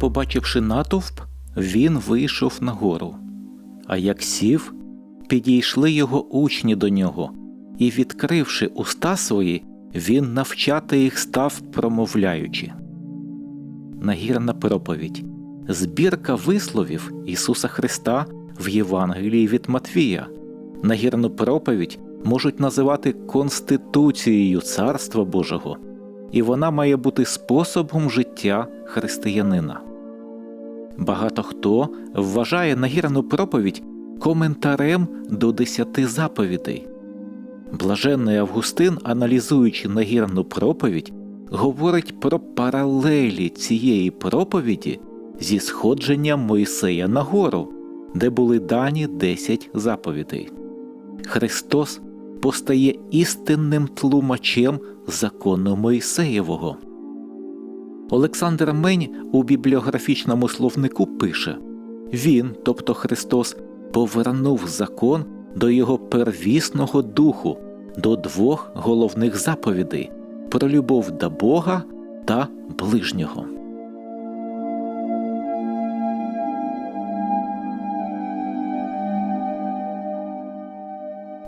Побачивши натовп, він вийшов на гору. А як сів, підійшли його учні до нього, і, відкривши уста свої, він навчати їх став, промовляючи. Нагірна проповідь збірка висловів Ісуса Христа в Євангелії від Матвія. Нагірну проповідь можуть називати Конституцією Царства Божого, і вона має бути способом життя християнина. Багато хто вважає нагірну проповідь коментарем до десяти заповідей. Блаженний Августин, аналізуючи нагірну проповідь, говорить про паралелі цієї проповіді зі сходженням Мойсея на гору, де були дані десять заповідей. Христос постає істинним тлумачем закону Мойсеєвого. Олександр Мень у бібліографічному словнику пише Він, тобто Христос, повернув закон до його первісного духу, до двох головних заповідей про любов до Бога та ближнього.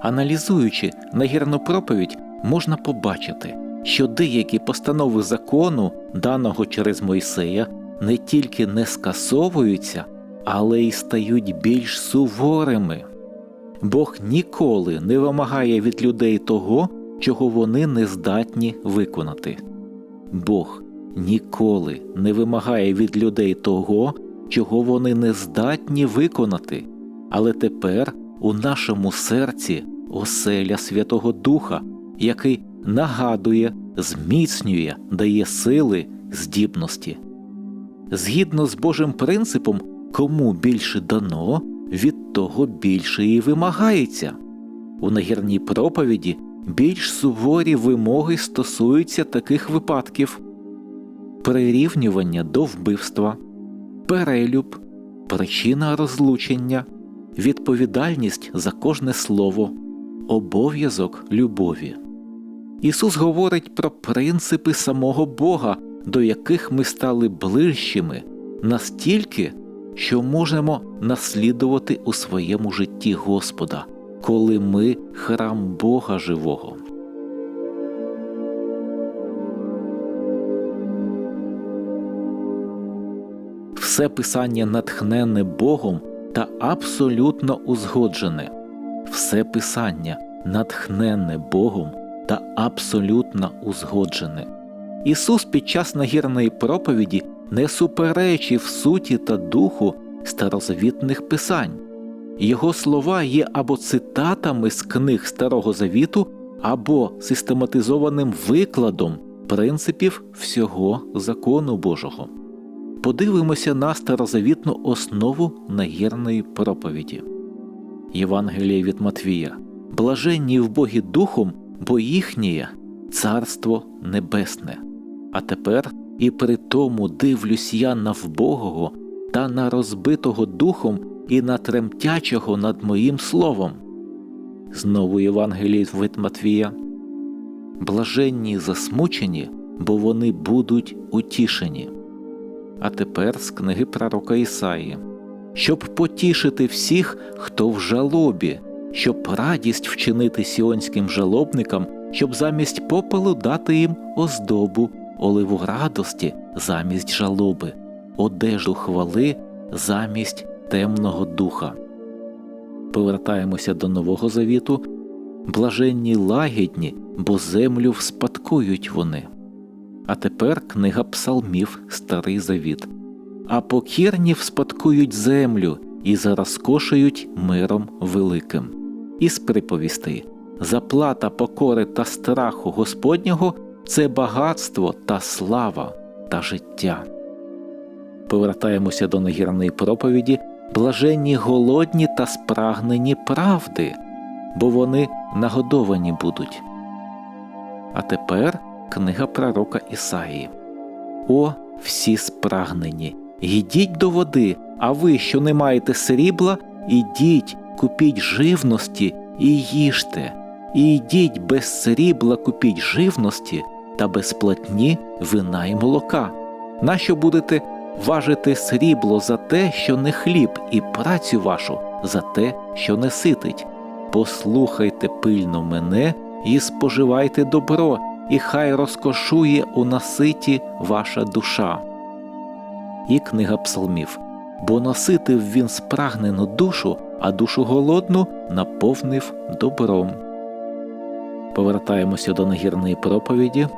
Аналізуючи нагірну проповідь, можна побачити, що деякі постанови закону, даного через Мойсея, не тільки не скасовуються, але й стають більш суворими. Бог ніколи не вимагає від людей того, чого вони не здатні виконати. Бог ніколи не вимагає від людей того, чого вони не здатні виконати, але тепер у нашому серці оселя Святого Духа, який нагадує, зміцнює, дає сили, здібності. Згідно з Божим принципом, кому більше дано, від того більше і вимагається. У нагірній проповіді більш суворі вимоги стосуються таких випадків прирівнювання до вбивства, перелюб, причина розлучення, відповідальність за кожне слово, обов'язок любові. Ісус говорить про принципи самого Бога, до яких ми стали ближчими, настільки, що можемо наслідувати у своєму житті Господа, коли ми храм Бога живого. Все писання натхненне Богом та абсолютно узгоджене. Все писання натхненне Богом та абсолютно узгоджене. Ісус під час нагірної проповіді не суперечив суті та духу старозавітних писань. Його слова є або цитатами з книг Старого Завіту, або систематизованим викладом принципів всього закону Божого. Подивимося на старозавітну основу нагірної проповіді. Євангеліє від Матвія Блаженні в Богі Духом, бо їхнє Царство Небесне. А тепер і при тому дивлюсь я на вбогого та на розбитого духом і на тремтячого над моїм словом. Знову Євангелій від Матвія. Блаженні засмучені, бо вони будуть утішені. А тепер з книги пророка Ісаї, щоб потішити всіх, хто в жалобі, щоб радість вчинити сіонським жалобникам, щоб замість попелу дати їм оздобу, оливу радості замість жалоби, одежу хвали замість темного духа. Повертаємося до Нового Завіту. Блаженні лагідні, бо землю вспадкують вони. А тепер книга Псалмів Старий Завіт. А покірні вспадкують землю і зарозкошують миром великим. Із приповістей заплата покори та страху Господнього це багатство та слава та життя. Повертаємося до нагірної проповіді блаженні голодні та спрагнені правди, бо вони нагодовані будуть. А тепер книга пророка Ісаї. О, всі спрагнені, йдіть до води, а ви, що не маєте срібла, ідіть, купіть живності і їжте, і йдіть без срібла, купіть живності та без платні вина й молока, нащо будете важите срібло за те, що не хліб, і працю вашу за те, що не ситить. Послухайте пильно мене і споживайте добро, і хай розкошує у наситі ваша душа. І книга псалмів. Бо наситив він спрагнену душу, а душу голодну наповнив добром. Повертаємося до нагірної проповіді.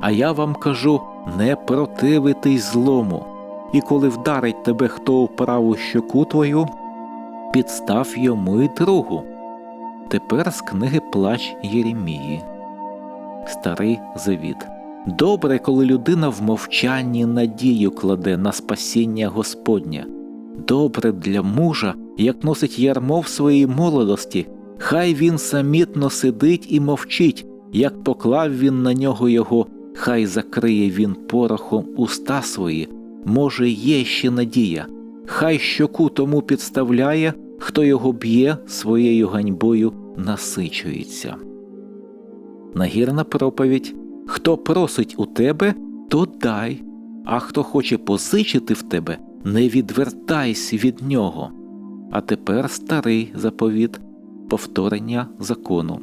А я вам кажу не противитись злому, і коли вдарить тебе хто у праву щоку твою, підстав йому й другу. Тепер з книги Плач Єремії. Старий Завіт. Добре, коли людина в мовчанні надію кладе на спасіння Господнє. Добре для мужа, як носить ярмо в своїй молодості, хай він самітно сидить і мовчить, як поклав він на нього його, хай закриє він порохом уста свої, може, є ще надія, хай щоку тому підставляє, хто його б'є своєю ганьбою насичується. Нагірна проповідь. Хто просить у тебе, то дай, а хто хоче позичити в тебе, не відвертайся від нього. А тепер старий заповіт повторення закону.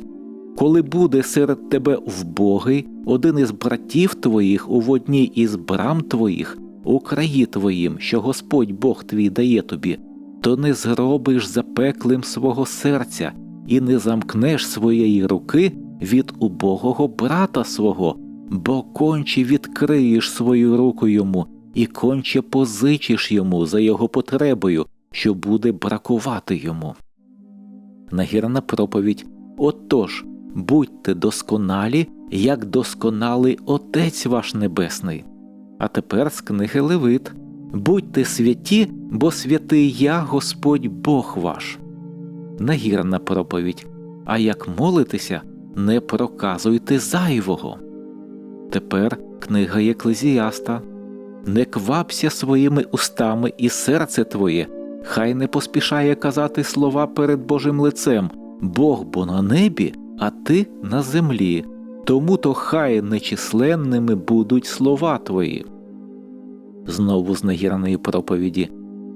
Коли буде серед тебе вбогий один із братів твоїх у одній із брам твоїх, у краї твоїм, що Господь Бог твій дає тобі, то не зробиш запеклим свого серця і не замкнеш своєї руки від убогого брата свого, бо конче відкриєш свою руку йому і конче позичиш йому за його потребою, що буде бракувати йому. Нагірна проповідь Отож, будьте досконалі, як досконалий Отець ваш Небесний. А тепер з книги Левит Будьте святі, бо святий я Господь Бог ваш. Нагірна проповідь. А як молитеся, не проказуйте зайвого. Тепер книга Єклезіаста Не квапся своїми устами і серце твоє, хай не поспішає казати слова перед Божим лицем, Бог бо на небі, а ти на землі, тому то хай нечисленними будуть слова твої. Знову з нагірної проповіді.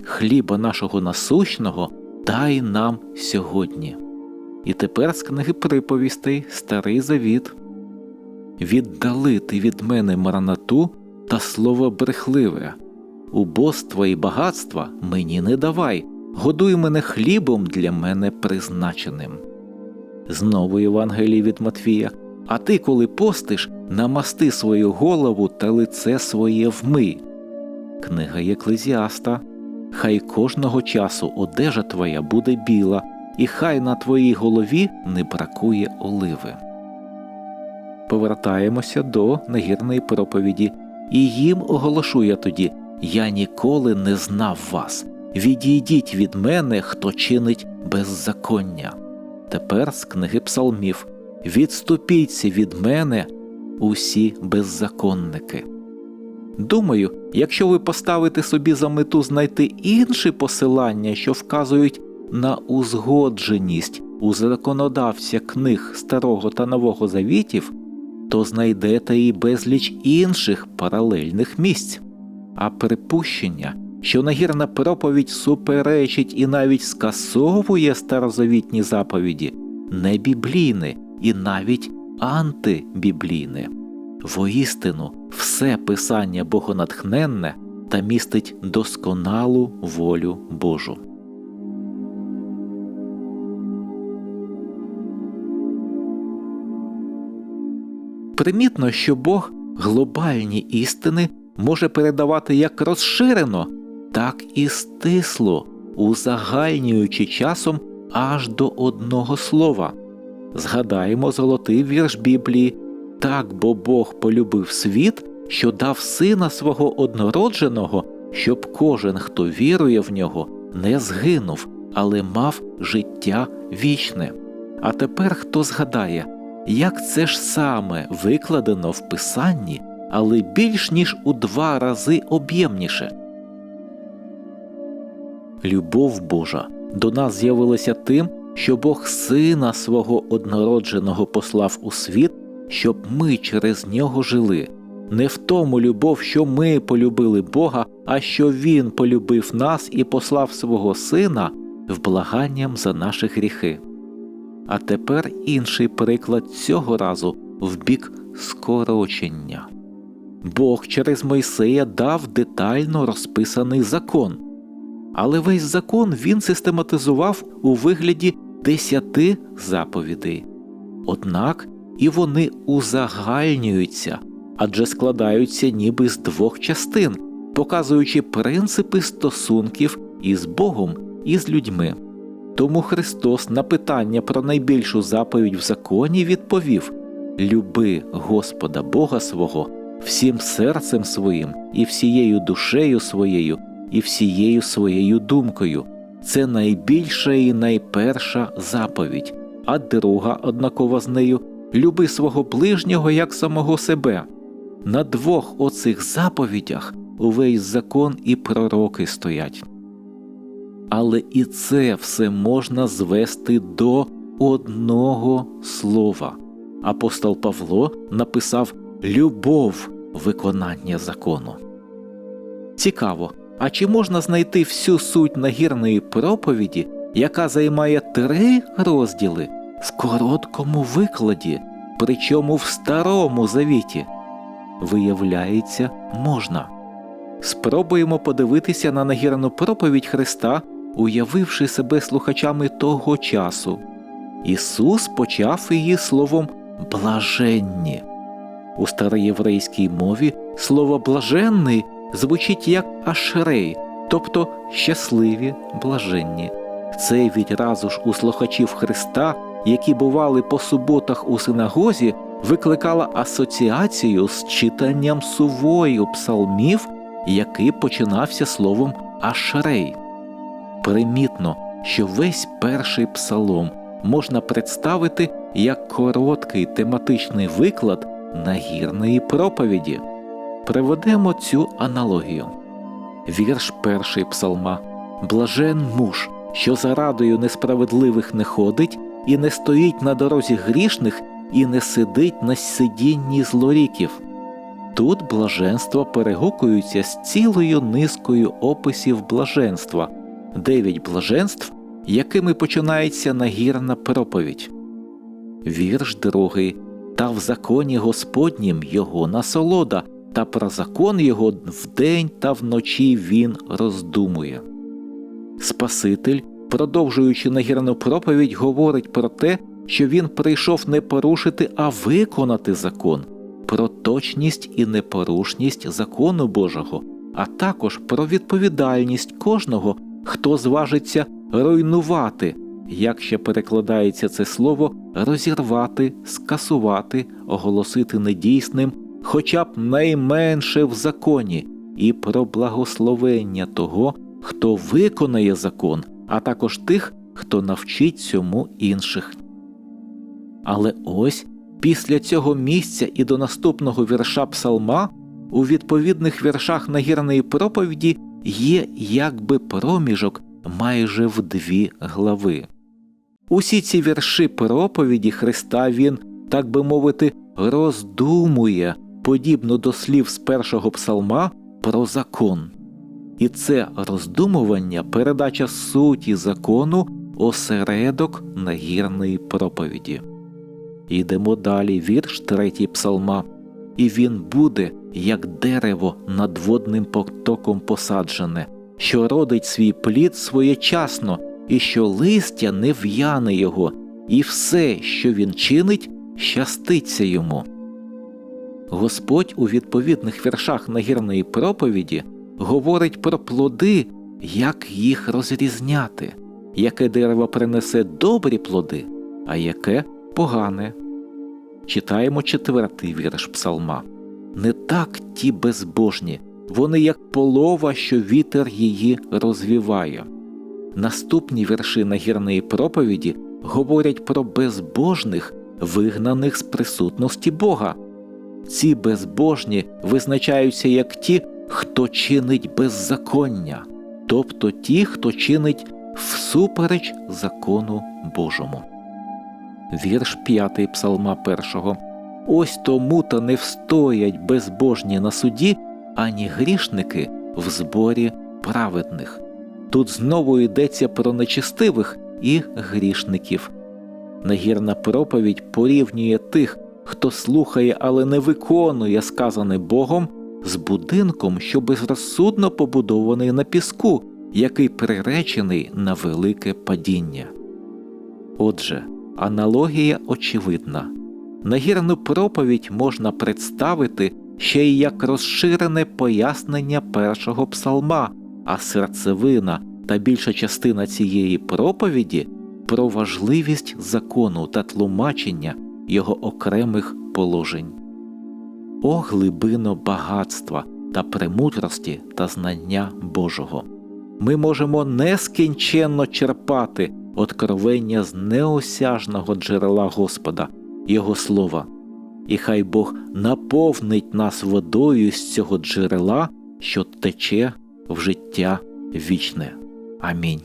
Хліба нашого насущного дай нам сьогодні. І тепер з книги приповістей Старий Завіт Віддали ти від мене маранату та слово брехливе, убоства і багатства мені не давай, годуй мене хлібом для мене призначеним. Знову Євангелій від Матвія. А ти, коли постиш, намасти свою голову та лице своє вмий. Книга Єклезіаста. Хай кожного часу одежа твоя буде біла, і хай на твоїй голові не бракує оливи. Повертаємося до нагірної проповіді, і їм оголошу я тоді Я ніколи не знав вас. Відійдіть від мене, хто чинить беззаконня. Тепер з книги псалмів Відступіться від мене, усі беззаконники. Думаю, якщо ви поставите собі за мету знайти інші посилання, що вказують на узгодженість у законодавця книг Старого та Нового Завітів, то знайдете і безліч інших паралельних місць, а припущення, що нагірна проповідь суперечить і навіть скасовує старозавітні заповіді, не біблійне і навіть антибіблійне. Воістину, все писання богонатхненне та містить досконалу волю Божу. Примітно, що Бог глобальні істини може передавати як розширено, так і стисло, узагальнюючи часом аж до одного слова. Згадаємо золотий вірш Біблії так, бо Бог полюбив світ, що дав сина свого однородженого, щоб кожен, хто вірує в нього, не згинув, але мав життя вічне. А тепер хто згадає, як це ж саме викладено в Писанні, але більш ніж у два рази об'ємніше. Любов Божа до нас з'явилася тим, що Бог сина свого однородженого послав у світ, щоб ми через нього жили. не в тому любов, що ми полюбили Бога, а що Він полюбив нас і послав свого Сина вблаганням за наші гріхи. А тепер інший приклад цього разу в бік скорочення. Бог через Мойсея дав детально розписаний закон, але весь закон він систематизував у вигляді десяти заповідей. Однак і вони узагальнюються, адже складаються ніби з двох частин, показуючи принципи стосунків із Богом і з людьми. Тому Христос на питання про найбільшу заповідь в законі відповів Люби Господа Бога свого всім серцем своїм, і всією душею своєю, і всією своєю думкою. Це найбільша і найперша заповідь, а друга, однакова з нею, люби свого ближнього як самого себе. На двох оцих заповідях увесь закон і пророки стоять. Але і це все можна звести до одного слова. Апостол Павло написав любов виконання закону. Цікаво, а чи можна знайти всю суть нагірної проповіді, яка займає три розділи в короткому викладі, причому в старому завіті? Виявляється, можна. Спробуємо подивитися на нагірну проповідь Христа, уявивши себе слухачами того часу. Ісус почав її словом блаженні. У староєврейській мові слово блаженний звучить як ашрей, тобто щасливі блаженні. Це відразу ж у слухачів Христа, які бували по суботах у синагозі, викликала асоціацію з читанням сувою псалмів, який починався словом ашрей. Примітно, що весь перший псалом можна представити як короткий тематичний виклад нагірної проповіді. Приведемо цю аналогію. Вірш перший псалма Блажен муж, що за радою несправедливих не ходить, і не стоїть на дорозі грішних, і не сидить на сидінні злоріків. Тут блаженство перегукуються з цілою низкою описів блаженства, дев'ять блаженств, якими починається нагірна проповідь. Вірш другий Та в законі Господнім його насолода, та про закон його вдень та вночі він роздумує. Спаситель, продовжуючи нагірну проповідь, говорить про те, що він прийшов не порушити, а виконати закон, про точність і непорушність закону Божого, а також про відповідальність кожного, хто зважиться руйнувати, як ще перекладається це слово, розірвати, скасувати, оголосити недійсним, хоча б найменше в законі, і про благословення того, хто виконає закон, а також тих, хто навчить цьому інших. Але ось після цього місця і до наступного вірша псалма у відповідних віршах нагірної проповіді є якби проміжок майже в дві глави. Усі ці вірші проповіді Христа Він, так би мовити, роздумує, подібно до слів з першого псалма про закон. І це роздумування, передача суті закону, осередок нагірної проповіді. Йдемо далі, вірш третій псалма, і він буде, як дерево над водним потоком посаджене, що родить свій плід своєчасно, і що листя не в'яне його, і все, що він чинить, щаститься йому. Господь у відповідних віршах нагірної проповіді говорить про плоди, як їх розрізняти, яке дерево принесе добрі плоди, а яке погане. Читаємо четвертий вірш псалма не так ті безбожні, вони як полова, що вітер її розвіває. Наступні вірші нагірної проповіді говорять про безбожних, вигнаних з присутності Бога. Ці безбожні визначаються як ті, хто чинить беззаконня, тобто ті, хто чинить всупереч закону Божому. Вірш 5 Псалма 1. Ось тому то не встоять безбожні на суді, ані грішники в зборі праведних. Тут знову йдеться про нечистивих і грішників. Нагірна проповідь порівнює тих, хто слухає, але не виконує сказане Богом, з будинком, що безрозсудно побудований на піску, який приречений на велике падіння. Отже, аналогія очевидна. Нагірну проповідь можна представити ще й як розширене пояснення першого псалма, а серцевина та більша частина цієї проповіді про важливість закону та тлумачення його окремих положень. О глибино багатства та премудрості та знання Божого! Ми можемо нескінченно черпати откровення з неосяжного джерела Господа, Його Слова, і хай Бог наповнить нас водою з цього джерела, що тече в життя вічне. Амінь.